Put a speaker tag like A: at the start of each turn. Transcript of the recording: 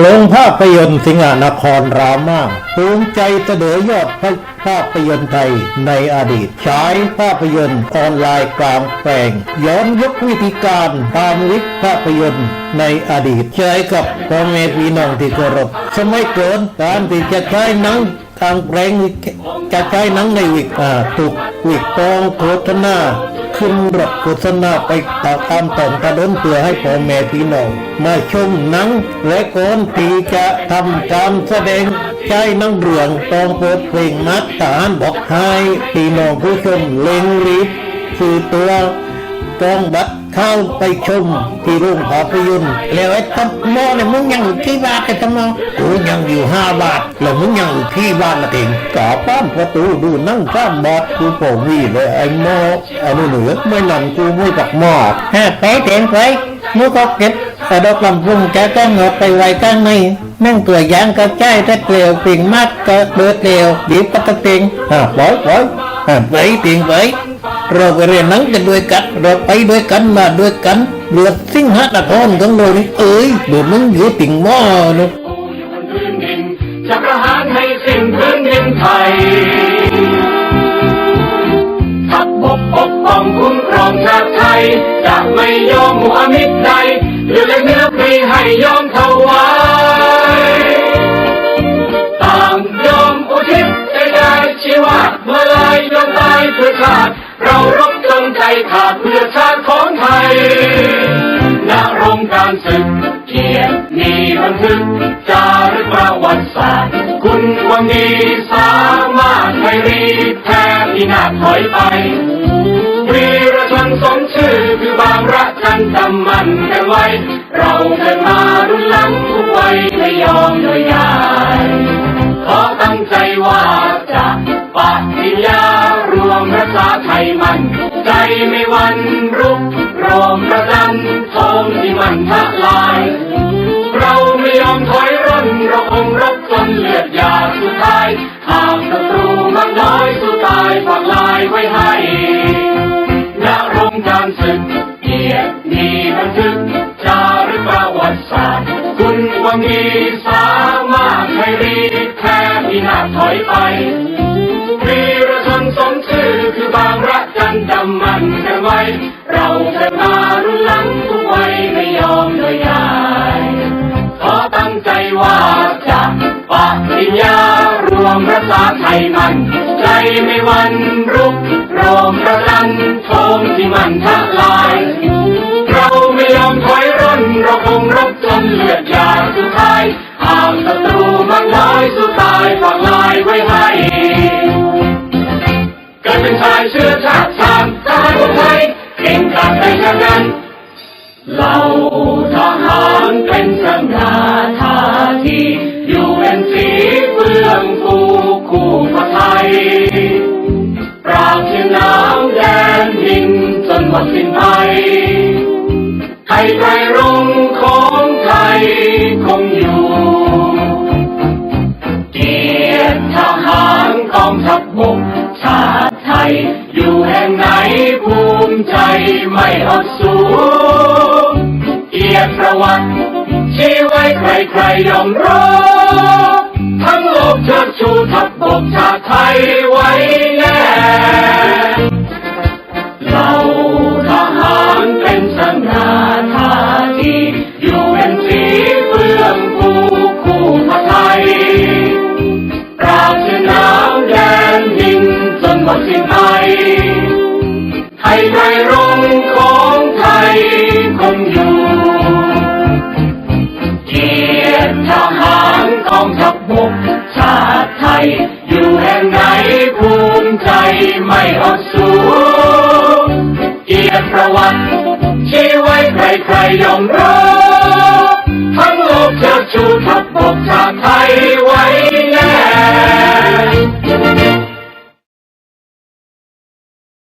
A: โรงภาพยนตร์สิงหนครรามาภูมิใจเสนอยอดภาพยนตร์ไทยในอดีตฉายภาพยนตร์ออนไลน์กลางแปลง ย้อนยุควิธีการตามวิกภาพยนตร์ในอดีตใช้กับพ่อแม่พี่น้องที่เคารพสมัยเกินการที่จะใช้หนังางแปลงนี่จะใช้นังในวิกอ่าถูกวิกกองโฆษณาขึ้นรถโฆษณาไปตามตามต่อมถนนเพื่อให้พ่อแม่พี่น้องมาชมหนัง และก่อนที่จะทำการแสดงใช้นังเรืองต้องเปิดเพลงมัดทหารบอกให้พี่น้องผู้ชมเล็งรีบคือตัวจองบัตร เข้าไปชมที่โรงภาพยนตร์แล้วไอ้ตบหมอเนี่ยมึงยังอยู่ที่บ้านกันทำไมกูยังอยู่ห้าบาทแล้วมึงยังอยู่ที่บ้านละเองกาป้านประตูดูนั่งข้ามบาทกูปองวีเลยไอ้หมอไอ้นู่นเหนือไม่นั่นกูไม่กับหมอฮะไปเต็มไปมึงก็เก็บแต่ดอกลำพุ่งแกก็เหงไปไว้ข้างในนั่งตัวยางก็ใจถ้าเกลียวปิ่งมัดก็เดือดเกลียวดีปะตะเต็งอะปล่อยปล่อยอะไปปิ่งไป เราไปเรียนหนังกันด้วยกัน เราไปด้วยกันมาด้วยกันเลือดสิงหนครของเรานี่เอ้ยเดี๋ยวมึงอยู่ติ่งหม้อนะ
B: อยู่บนพื้นดินจะประหารให้สิ้นพื้นดินไทยทัพบกปกป้องคุ้มครองชาติไทย จะไม่ยอมหัวมิตรใดหรือเลยเนื้อพรีให้ยอมถวาารศึก เกียรติมีบันทึกจารึกประวัติศาสตร์ คุณความดีสามารถไม่รีแพ้ที่นาถอยไปวีรชนสมชื่อคือบางรักกันจำมันกันไว้ เราเกิดมารุ่นหลังทุกวัยไม่ยอมโดยง่ายขอตั้งใจว่าจะปฏิญา รวมรักษาไทยมัน ใจไม่หวันรุก มีสามารถให้รีบแพ้พินาศถอยไปวีรชนสมชื่อคือบางรักกันจำมันกันไว้ เราจะมารุ่นหลังทุกวัยไม่ยอมโดยง่ายขอตั้งใจว่าจะปฏิญญารวมรักษาไทยมัน ใจไม่หวันรุกโรมประดันโทมที่มันทลา เหล่าทหารเป็นสง่าท่าทีอยู่เป็นสีเฟื่องฟูคู่พระไทย ปราบเชียงน้ำแดนดินจนหมดสิ้นไปให้ไตรรงค์ของไทยคงอยู่ เกียรติทหารกองทัพบกชาติไทย อยู่แห่งไหนภูมิใจไม่อดสูเกี ยรติประวัติชี้ไว้ใครใครยอมรับทั้งโลกเชิดชูทัพบกชาติไทยไว้แน่เราทหารเป็นสง่าท่าทีอยู่เป็นสีเฟื่องฟูคู่พระไทยปราบชน้ำแดนดินจนหมดสิ้นไปให้ไทยรงค์ของ ไม่อดสูงเกียรติประวัติที่ไว้ใครๆยอมรับ